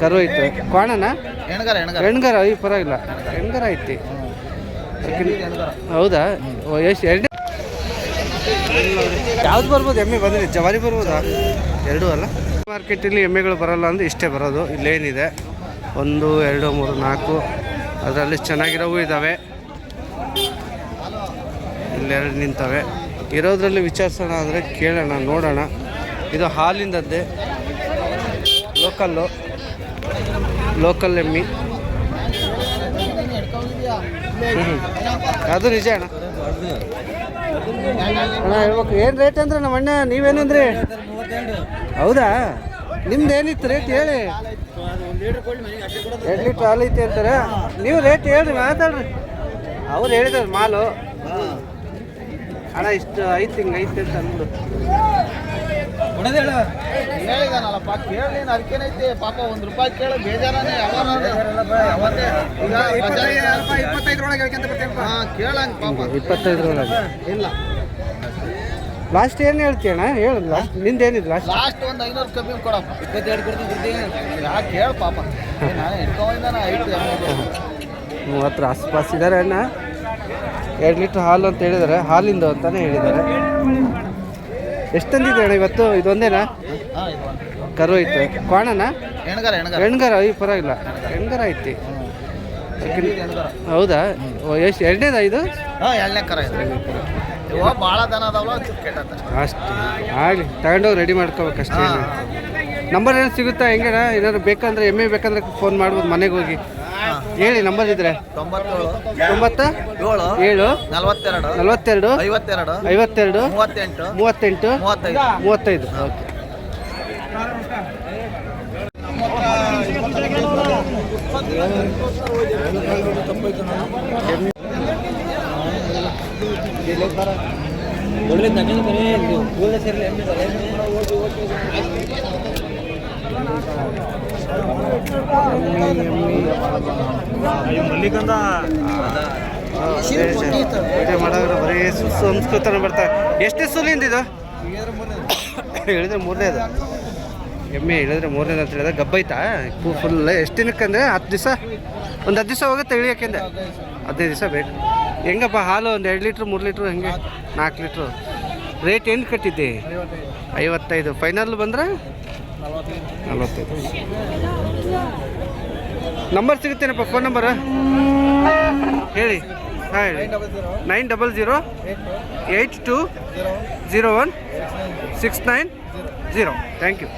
ಕರು ಐತೆ. ಕ್ವಾಣನ? ಹೆಣ್ಗಾರ ಈ ಐ ಪರವಾಗಿಲ್ಲ. ಹೆಣ್ಗರ ಐತಿ. ಹೌದಾ? ಎಷ್ಟು ಎರಡು ಯಾವ್ದು ಬರ್ಬೋದು ಎಮ್ಮೆ ಬಂದ್ರೆ? ಜವಾರಿ ಬರ್ಬೋದಾ? ಎರಡೂ ಅಲ್ಲ. ಮಾರ್ಕೆಟಲ್ಲಿ ಎಮ್ಮೆಗಳು ಬರಲ್ಲ ಅಂದ್ರೆ ಇಷ್ಟೇ ಬರೋದು. ಇಲ್ಲೇನಿದೆ. ಒಂದು ಎರಡು ಮೂರು ನಾಲ್ಕು. ಅದರಲ್ಲಿ ಚೆನ್ನಾಗಿರೋವು ಇದ್ದಾವೆ ಇಲ್ಲೆರಡು ನಿಂತವೆ. ಇರೋದ್ರಲ್ಲಿ ವಿಚಾರಿಸೋಣ ಅಂದರೆ ಕೇಳೋಣ, ನೋಡೋಣ. ಇದು ಹಾಲಿಂದದ್ದೇ ಲೋಕಲ್ಲು. ಲೋಕಲ್ ಎಮ್ಮಿ. ಅದು ನಿಜ ಅಣ್ಣ. ಅಣ್ಣ, ಹೇಳ್ಬೇಕು. ಏನು ರೇಟ್ ಅಂದ್ರೆ ನಮ್ಮ ಅಣ್ಣ, ನೀವೇನಂದ್ರಿ? ಹೌದಾ? ನಿಮ್ದು ಏನಿತ್ತು ರೇಟ್ ಹೇಳಿ? ಎರಡು ಲೀಟ್ರ್ ಹಾಲು ಐತಿ ಅಂತಾರೆ. ನೀವು ರೇಟ್ ಹೇಳ್ರಿ, ಮಾತಾಡ್ರಿ. ಅವ್ರು ಹೇಳಿದಾರೆ ಮಾಲು. ಅಣ್ಣ ಇಷ್ಟು ಐತಿ ಹಿಂಗೆ ಐತಿ ಅಂತ ಅಂದ್ಬಿಡು ಹೇಳಿದಾನಲ್ಲಪ್ಪ ಕೇಳಿ ಅದಕ್ಕೇನೈತಿ? ಪಾಪ ಒಂದ್ ರೂಪಾಯಿ ಕೇಳಿ ಬೇಜಾರನೇ ಯಾವತ್ತೇ ಹಾ ಕೇಳಂಗ್ ಪಾಪ. ಇಪ್ಪತ್ತೈದರೊಳಗೆ. ಇಲ್ಲ. ಲಾಸ್ಟ್ ಏನು ಹೇಳ್ತೀಯಣ ಹೇಳು ಲಾಸ್ಟ್ ನಿಂದು ಏನಿದೆ ಲಾಸ್ಟ್ ಲಾಸ್ಟ್ ಒಂದ್ ಐನೂರು ಕಮ್ಮಿ ಕೊಡಪ್ಪ. ಇಪ್ಪತ್ತೆರಡು ಕೊಡ್ತಿದ್ದಿ ಯಾಕೆ ಕೇಳ ಪಾಪ. ನಾನು ಇಟ್ಕೊಂಡಿದ್ದಾನ ಐದು ಮೂವತ್ತರ ಆಸ್ಪಾಸ್ ಇದ್ದಾರೆ ಅಣ್ಣ. ಎರಡು ಲೀಟ್ರ್ ಹಾಲು ಅಂತ ಹೇಳಿದ್ದಾರೆ. ಹಾಲಿಂದು ಅಂತಾನೆ ಹೇಳಿದ್ದಾರೆ. ಎಷ್ಟು ತಂದಿದೆ ಅಣ್ಣ ಇವತ್ತು? ಇದೊಂದೇನಾ. ಕರು ಐತೆ. ಕ್ವಾಣನ? ಹೆಣ್ಗಾರ ಈ ಪರವಾಗಿಲ್ಲ. ಎಣ್ಗರ ಐತಿ. ಹೌದಾ? ಎಷ್ಟು ಎರಡನೇದ ಇದು? ಅಷ್ಟೇ. ಆಗಲಿ ತಗೊಂಡೋಗಿ ರೆಡಿ ಮಾಡ್ಕೋಬೇಕಷ್ಟೇ. ನಂಬರ್ ಏನು ಸಿಗುತ್ತಾ ಹೆಂಗಣ ಏನಾದ್ರು ಬೇಕಂದ್ರೆ ಎಮ್ಮೆ ಬೇಕಂದ್ರೆ ಫೋನ್ ಮಾಡ್ಬೋದು ಮನೆಗೆ ಹೋಗಿ. ಹೇಳಿ ನಂಬರ್ ಇದ್ರೆ. ತೊಂಬತ್ತೇಳು ತೊಂಬತ್ತ? ಏಳು ಏಳು ನಲವತ್ತೆರಡು ನಲವತ್ತೆರಡು ಐವತ್ತೆರಡು ಐವತ್ತೆರಡು ಮೂವತ್ತೆಂಟು ಮೂವತ್ತೆಂಟು ಮೂವತ್ತೈದು. ಮೂವತ್ತೈದು. ಓಕೆ ಮಾಡೋರು ಬರೀ ಸಂಸ್ಕೃತನ ಬರ್ತಾರೆ ಎಷ್ಟೇ ಸುಲಿಂದ ಇದು ಹೇಳಿದ್ರೆ ಮೂರನೇದು ಎಮ್ಮೆ ಹೇಳಿದ್ರೆ ಮೂರನೇದು ಅಂತ ಹೇಳಿದ್ರೆ ಗಬ್ಬೈತಾ? ಫುಲ್ ಎಷ್ಟು ದಿನಕ್ಕೆ ಅಂದರೆ ಹತ್ತು ದಿವಸ? ಒಂದು ಹತ್ತು ದಿವಸ ಹೋಗುತ್ತೆ ಇಳಿಯೋಕೆಂದೆ ಹದಿನೈದು ದಿವಸ ಬೇಕು. ಹೆಂಗಪ್ಪ ಹಾಲು ಒಂದು ಎರಡು ಲೀಟ್ರ್, ಮೂರು ಲೀಟ್ರ್ ಹಂಗೆ? ನಾಲ್ಕು ಲೀಟ್ರು. ರೇಟ್ ಏನು ಕಟ್ಟಿದ್ದೆ? ಐವತ್ತೈದು. ಫೈನಲ್ ಬಂದರೆ? ನಲ್ವತ್ತೈದು. ನಂಬರ್ ಸಿಗುತ್ತೇನಪ್ಪ ಫೋನ್ ನಂಬರ್ ಹೇಳಿ. ಹಾಂ, ಹೇಳಿ. Nine double zero eight two zero one six nine zero thank you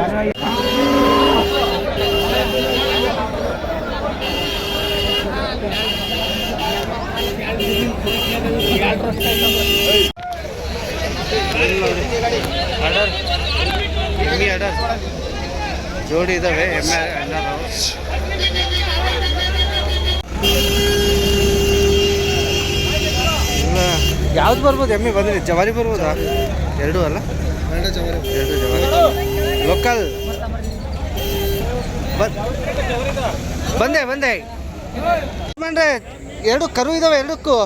order order ಜೋಡಿ ಇದ್ದಾವೆ ಎಮ್ಮೆ ಅಣ್ಣರು ಯಾವ್ದು ಬರ್ಬೋದು? ಎಮ್ಮೆ ಬಂದ್ರೆ ಜವಾರಿ ಬರ್ಬೋದಾ? ಎರಡೂ ಅಲ್ಲ? ಎರಡು ಜವಾರಿ. ಲೋಕಲ್ ಬಂದೆ ಬಂದೆ. ಬಂದ್ರೆ ಎರಡು ಕರು ಇದಾವೆ, ಎರಡಕ್ಕೂ.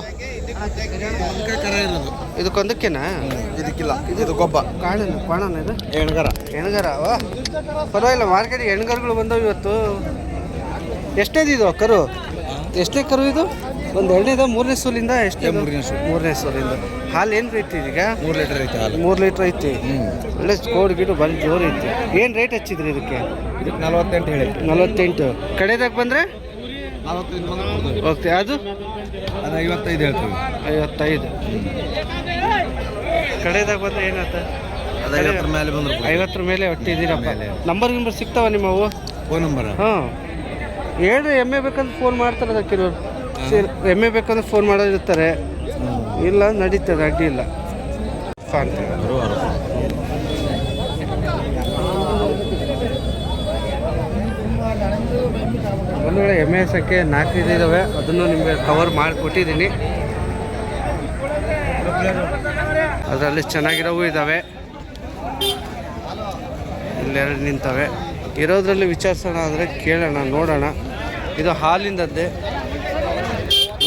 ಇದಕ್ಕೊಂದಕ್ಕೆನಾ ಇದಕ್ಕಿಲ್ಲ ಇದು ಗೊಬ್ಬ. ಕಾಣನ ಕಾಣನ ಇದು? ಎಣ್ಗಾರ ಎಣ್ಗಾರ ಪರವಾಗಿಲ್ಲ ಮಾರ್ಕೆಟ್ ಎಣ್ಗಾರಗಳು ಬಂದವು ಇವತ್ತು. ಎಷ್ಟೇ ಇದು ಕರು? ಎಷ್ಟೇ ಕರು ಇದು? ಒಂದು ಎರಡನೇದ ಮೂರನೇ ಸೂಲಿಂದ ಎಷ್ಟೇ ಮೂರನೇ ಸೂಲ್. ಮೂರನೇ ಸೂಲಿಂದ. ಹಾಲು ಏನು ಐತಿ ಈಗ? ಮೂರು ಲೀಟರ್ ಐತಿ ಹಾಲು. ಮೂರು ಲೀಟ್ರ್ ಐತಿ. ಒಳ್ಳೆ ಕೋಡ್ ಗಿಡ ಬಂದು ಜೋರು ಐತಿ. ಏನು ರೇಟ್ ಹಚ್ಚಿದ್ರಿ ಇದಕ್ಕೆ? ಇದಕ್ಕೆ ನಲವತ್ತೆಂಟು ಹೇಳಿ ನಲ್ವತ್ತೆಂಟು. ಕಡೆದಾಗ ಬಂದರೆ? ಓಕೆ ಅದು ಅದು ಐವತ್ತೈದು ಹೇಳ್ತೀವಿ. ಐವತ್ತೈದು. ಕಡೆದಾಗ ಬಂದ್ರೆ ಏನತ್ತ ಐವತ್ತರ ಮೇಲೆ ಬಂದ್ರೆ ಐವತ್ತರ ಮೇಲೆ ಒಟ್ಟಿದ್ದೀರಪ್ಪ ನಂಬರ್ ಗಿಂಬರ್ ಸಿಗ್ತಾವ ನಿಮ್ಮವು? ಫೋನ್ ನಂಬರ್ ಹಾಂ. ಹೇಳ್ರಿ ಎಮ್ಮೆ ಬೇಕಂದ್ರೆ ಫೋನ್ ಮಾಡ್ತಾರೆ ಅದಕ್ಕೆ ಎಮ್ಮೆ ಬೇಕಂದ್ರೆ ಫೋನ್ ಮಾಡೋದಿರ್ತಾರೆ ಇಲ್ಲ ನಡೀತದೆ ಅಡ್ಡಿ ಇಲ್ಲ. ಅಂತ ಒಂದು ವೇಳೆ ಎಮ್ಮೆ ನಾಲ್ಕು ಇದ್ದಾವೆ ಅದನ್ನು ನಿಮಗೆ ಕವರ್ ಮಾಡಿಕೊಟ್ಟಿದ್ದೀನಿ ಅದರಲ್ಲಿ ಚೆನ್ನಾಗಿರೋವು ಇದ್ದಾವೆ ಇಲ್ಲೆರಡು ನಿಂತವೆ. ಇರೋದ್ರಲ್ಲಿ ವಿಚಾರಿಸೋಣ ಅಂದರೆ ಕೇಳೋಣ, ನೋಡೋಣ. ಇದು ಹಾಲಿಂದದ್ದೇ.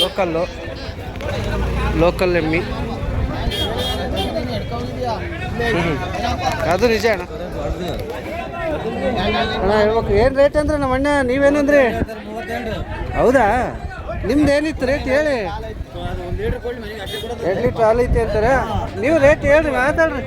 ಲೋಕಲ್ಲು. ಲೋಕಲ್ ಎಮ್ಮಿ. ಅದು ನಿಜ ಅಣ್ಣ. ಅಣ್ಣ ಏನು ರೇಟ್ ಅಂದ್ರೆ ನಮ್ಮ ಅಣ್ಣ ನೀವೇನಂದ್ರಿ ಹೌದಾ? ನಿಮ್ದು ಏನಿತ್ತು ರೇಟ್ ಹೇಳಿ? ಎರಡು ಲೀಟ್ರ್ ಹಾಲು ಐತಿ ಅಂತಾರೆ. ನೀವು ರೇಟ್ ಹೇಳ್ರಿ ಮಾತಾಡ್ರಿ.